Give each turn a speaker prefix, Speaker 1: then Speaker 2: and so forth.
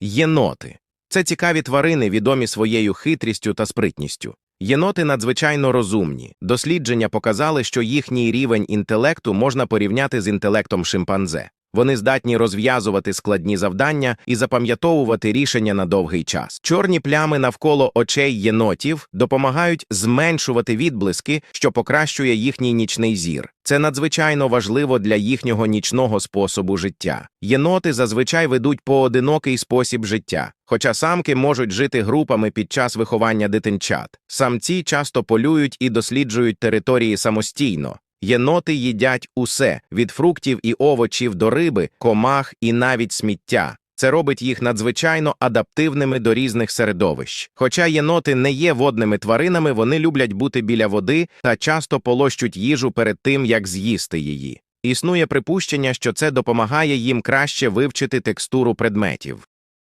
Speaker 1: Єноти це цікаві тварини, відомі своєю хитрістю та спритністю. Єноти надзвичайно розумні. Дослідження показали, що їхній рівень інтелекту можна порівняти з інтелектом шимпанзе. Вони здатні розв'язувати складні завдання і запам'ятовувати рішення на довгий час. Чорні плями навколо очей єнотів допомагають зменшувати відблиски, що покращує їхній нічний зір. Це надзвичайно важливо для їхнього нічного способу життя. Єноти зазвичай ведуть поодинокий спосіб життя, хоча самки можуть жити групами під час виховання дитинчат. Самці часто полюють і досліджують території самостійно. Єноти їдять усе від фруктів і овочів до риби, комах і навіть сміття. Це робить їх надзвичайно адаптивними до різних середовищ. Хоча єноти не є водними тваринами, вони люблять бути біля води та часто полощуть їжу перед тим, як з'їсти її. Існує припущення, що це допомагає їм краще вивчити текстуру предметів.